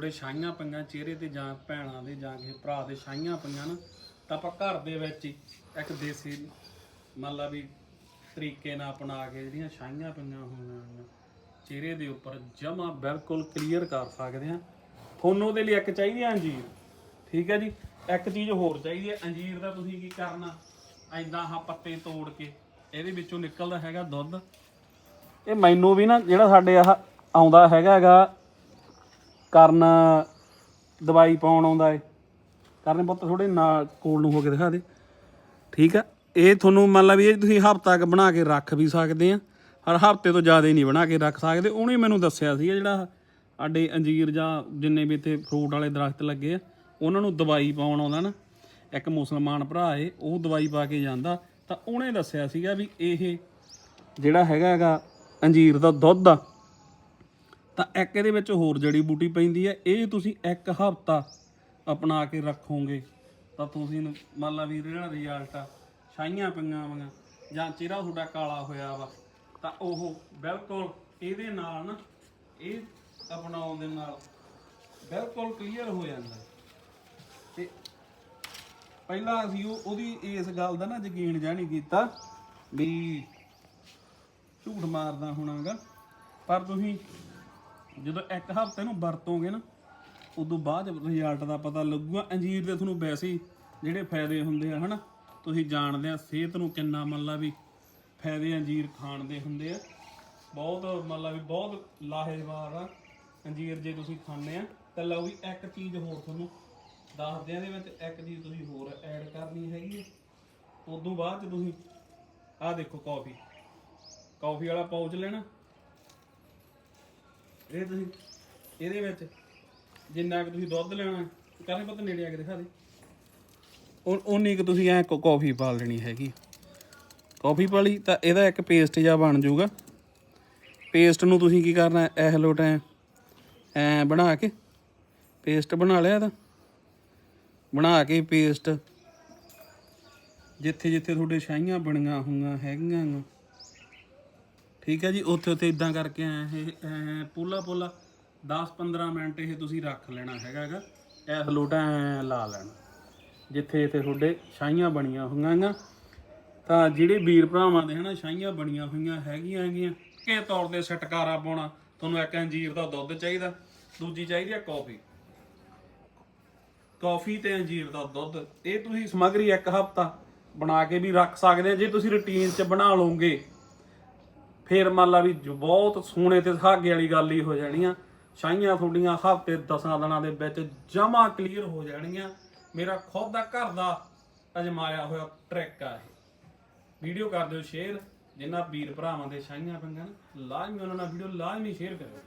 ਥੋੜੇ ਛਾਈਆਂ ਪਈਆਂ, ਚਿਹਰੇ ਤੇ ਜਾਂ ਭੈਣਾਂ ਦੇ ਜਾਂ ਕਿਸੇ ਭਰਾ ਦੇ ਛਾਈਆਂ ਪਈਆਂ ਨਾ, ਤਾਂ ਆਪਾਂ ਘਰ ਦੇ ਵਿੱਚ ਹੀ ਇੱਕ ਦੇਸੀ ਮੰਨ ਲਾ ਵੀ ਤਰੀਕੇ ਨਾਲ ਅਪਣਾ ਕੇ ਜਿਹੜੀਆਂ ਛਾਈਆਂ ਪਈਆਂ ਹੋਈਆਂ ਚਿਹਰੇ ਦੇ ਉੱਪਰ ਜਮਾ ਬਿਲਕੁਲ ਕਲੀਅਰ ਕਰ ਸਕਦੇ ਆ ਤੁਹਾਨੂੰ ਉਹਦੇ ਲਈ ਇੱਕ ਚਾਹੀਦੀ ਹੈ ਅੰਜੀਰ, ਠੀਕ ਹੈ ਜੀ? ਇੱਕ ਚੀਜ਼ ਹੋਰ ਚਾਹੀਦੀ ਹੈ, ਅੰਜੀਰ ਦਾ ਤੁਸੀਂ ਕੀ ਕਰਨਾ? ਐਦਾਂ ਆਹ ਪੱਤੇ ਤੋੜ ਕੇ, ਇਹਦੇ ਵਿੱਚੋਂ ਨਿਕਲਦਾ ਹੈਗਾ ਦੁੱਧ। ਇਹ ਮੈਨੂੰ ਵੀ ਨਾ ਜਿਹੜਾ ਸਾਡੇ ਆਹ ਆਉਂਦਾ ਹੈਗਾ ਹੈਗਾ ਕਰਨ ਦਵਾਈ ਪਾਉਣ ਆਉਂਦਾ ਏ। ਕਰਨ ਪੁੱਤ ਥੋੜੇ ਨਾਲ ਕੋਲ ਨੂੰ ਹੋ ਕੇ ਦਿਖਾ ਦੇ। ਠੀਕ ਆ? ਇਹ ਤੁਹਾਨੂੰ ਮੰਨ ਲਾ ਵੀ ਇਹ ਤੁਸੀਂ ਹਫ਼ਤਾ ਕ ਬਣਾ ਕੇ ਰੱਖ ਵੀ ਸਕਦੇ ਆ। ਹਰ ਹਫ਼ਤੇ ਤੋਂ ਜ਼ਿਆਦਾ ਹੀ ਨਹੀਂ ਬਣਾ ਕੇ ਰੱਖ ਸਕਦੇ। ਉਹਨੇ ਮੈਨੂੰ ਦੱਸਿਆ ਸੀ ਜਿਹੜਾ ਸਾਡੇ ਅੰਜੀਰ ਜਾਂ ਜਿੰਨੇ ਵੀ ਇੱਥੇ ਫਰੂਟ ਵਾਲੇ ਦਰਖਤ ਲੱਗੇ ਆ, ਉਹਨਾਂ ਨੂੰ ਦਵਾਈ ਪਾਉਣ ਆਉਂਦਾ ਨਾ। ਇੱਕ ਮੁਸਲਮਾਨ ਭਰਾ ਏ, ਉਹ ਦਵਾਈ ਪਾ ਕੇ ਜਾਂਦਾ। ਤਾਂ ਉਹਨੇ ਦੱਸਿਆ ਸੀਗਾ ਵੀ ਇਹ ਜਿਹੜਾ ਹੈਗਾ ਹੈਗਾ ਅੰਜੀਰ ਦਾ ਦੁੱਧ ਆ ਤਾਂ ਇੱਕ ਇਹਦੇ ਵਿੱਚ ਹੋਰ ਜੜੀ ਬੂਟੀ ਪੈਂਦੀ ਹੈ। ਇਹ ਤੁਸੀਂ ਇੱਕ ਹਫ਼ਤਾ ਅਪਣਾ ਕੇ ਰੱਖੋਗੇ, ਤਾਂ ਤੁਸੀਂ ਮੰਨ ਲਾ ਵੀ ਜਿਹੜਾ ਰਿਜ਼ਲਟ ਆ, ਛਾਈਆਂ ਪਈਆਂ ਵਾਂ ਜਾਂ ਚਿਹਰਾ ਤੁਹਾਡਾ ਕਾਲਾ ਹੋਇਆ ਵਾ, ਤਾਂ ਉਹ ਬਿਲਕੁਲ ਇਹਦੇ ਨਾਲ ਨਾ, ਇਹ ਅਪਣਾਉਣ ਦੇ ਨਾਲ ਬਿਲਕੁਲ ਕਲੀਅਰ ਹੋ ਜਾਂਦਾ। ਤੇ ਪਹਿਲਾਂ ਅਸੀਂ ਉਹ, ਉਹਦੀ ਇਸ ਗੱਲ ਦਾ ਨਾ ਯਕੀਨ ਜਾਂ ਨਹੀਂ ਕੀਤਾ ਵੀ ਝੂਠ ਮਾਰਦਾ ਹੋਣਾਗਾ, ਪਰ ਤੁਸੀਂ ਜਦੋਂ ਇੱਕ ਹਫ਼ਤੇ ਨੂੰ ਵਰਤੋਗੇ ਨਾ, ਉਦੋਂ ਬਾਅਦ ਰਿਜ਼ਲਟ ਦਾ ਪਤਾ ਲੱਗੂਗਾ। ਅੰਜੀਰ ਦੇ ਤੁਹਾਨੂੰ ਵੈਸੇ ਹੀ ਜਿਹੜੇ ਫਾਇਦੇ ਹੁੰਦੇ ਆ, ਹਨਾ? ਤੁਸੀਂ ਜਾਣਦੇ ਆ ਸਿਹਤ ਨੂੰ ਕਿੰਨਾ ਮੰਨ ਲਾ ਵੀ ਫਾਇਦੇ ਅੰਜੀਰ ਖਾਣ ਦੇ ਹੁੰਦੇ ਆ। ਬਹੁਤ ਮੰਨ ਲਾ ਵੀ ਬਹੁਤ ਲਾਹੇਵਾਰ ਆ ਅੰਜੀਰ ਜੇ ਤੁਸੀਂ ਖਾਂਦੇ ਆ। ਤਾਂ ਲਓ ਵੀ ਇੱਕ ਚੀਜ਼ ਹੋਰ ਤੁਹਾਨੂੰ ਦੱਸਦੇ ਆ ਦੇ ਵਿੱਚ ਇੱਕ ਚੀਜ਼ ਤੁਸੀਂ ਹੋਰ ਐਡ ਕਰਨੀ ਹੈਗੀ ਹੈ ਉਦੋਂ ਬਾਅਦ ਚ ਤੁਸੀਂ, ਆਹ ਦੇਖੋ ਕਾਫੀ ਕਾਫੀ ਵਾਲਾ ਪਾਊਚ ਲੈਣਾ। ਇਹ ਤੁਸੀਂ, ਇਹਦੇ ਵਿੱਚ ਜਿੰਨਾ ਕਿ ਤੁਸੀਂ ਦੁੱਧ ਲੈਣਾ, ਕਹਿੰਦੇ ਪਤਾ ਨੇੜੇ ਆ ਕੇ ਦਿਖਾ ਦੇ। ਉਹ ਉਨੀ ਕਿ ਤੁਸੀਂ ਐ ਕਾਫੀ ਪਾ ਲੈਣੀ ਹੈਗੀ। ਕਾਫੀ ਪਾ ਲਈ ਤਾਂ ਇਹਦਾ ਇੱਕ ਪੇਸਟ ਜਿਹਾ ਬਣ ਜਾਊਗਾ। ਪੇਸਟ ਨੂੰ ਤੁਸੀਂ ਕੀ ਕਰਨਾ ਐ ਲੋਟ ਐ ਐ ਬਣਾ ਕੇ ਪੇਸਟ ਬਣਾ ਲਿਆ ਤਾਂ ਬਣਾ ਕੇ ਪੇਸਟ ਜਿੱਥੇ ਜਿੱਥੇ ਤੁਹਾਡੇ ਛਾਈਆਂ ਬਣੀਆਂ ਹੋਈਆਂ ਹੈਗੀਆਂ ਠੀਕ ਹੈ ਜੀ, ਉੱਥੇ ਉੱਥੇ ਇਦਾਂ ਕਰਕੇ ਐ, ਇਹ ਐਂ ਪੋਲਾ ਪੋਲਾ 10-15 ਮਿੰਟ ਇਹ ਤੁਸੀਂ ਰੱਖ ਲੈਣਾ ਹੈਗਾਗਾ ਇਹ ਹਲੋਟਾ ਐਂ ਲਾ ਲੈਣਾ। ਜਿੱਥੇ ਇੱਥੇ ਤੁਹਾਡੇ ਛਾਈਆਂ ਬਣੀਆਂ ਹੋਈਆਂ ਗਾ। ਤਾਂ ਜਿਹੜੇ ਵੀਰ ਭਰਾਵਾਂ ਦੇ ਹਨਾ, ਛਾਈਆਂ ਬਣੀਆਂ ਹੋਈਆਂ ਹੈਗੀਆਂ ਹੈਗੀਆਂ ਕਿ ਤੌਰ ਤੇ ਛਟਕਾਰਾ ਪਾਉਣਾ, ਤੁਹਾਨੂੰ ਇੱਕ ਅੰਜੀਰ ਦਾ ਦੁੱਧ ਚਾਹੀਦਾ, ਦੂਜੀ ਚਾਹੀਦੀ ਹੈ ਕਾਫੀ। ਕਾਫੀ ਤੇ ਅੰਜੀਰ ਦਾ ਦੁੱਧ, ਇਹ ਤੁਸੀਂ ਸਮਗਰੀ ਇੱਕ ਹਫਤਾ ਬਣਾ ਕੇ ਵੀ ਰੱਖ ਸਕਦੇ ਆ। ਜੇ ਤੁਸੀਂ ਰੁਟੀਨ 'ਚ ਬਣਾ ਲਓਗੇ ਫੇਰ ਮੰਨ ਲਾ ਵੀ ਬਹੁਤ ਸੋਹਣੇ ਤੇ ਸੁਹਾਗੇ ਵਾਲੀ ਗੱਲ ਹੀ ਹੋ ਜਾਣੀ ਆ ਛਾਈਆਂ ਤੁਹਾਡੀਆਂ ਹਫ਼ਤੇ 10 ਦਿਨਾਂ ਦੇ ਵਿੱਚ ਜਮਾ ਕਲੀਅਰ ਹੋ ਜਾਣਗੀਆਂ। ਮੇਰਾ ਖੁਦ ਦਾ ਘਰ ਦਾ ਅਜਮਾਇਆ ਹੋਇਆ ਟਰੈਕ ਆ ਇਹ। ਵੀਡੀਓ ਕਰ ਦਿਓ ਸ਼ੇਅਰ ਜਿਨ੍ਹਾਂ ਵੀਰ ਭਰਾਵਾਂ ਦੇ ਛਾਈਆਂ ਪਈਆਂ ਨਾ, ਲਾਜ਼ਮੀ ਉਹਨਾਂ ਨਾਲ ਵੀਡੀਓ ਲਾਜ਼ਮੀ ਸ਼ੇਅਰ ਕਰਿਓ।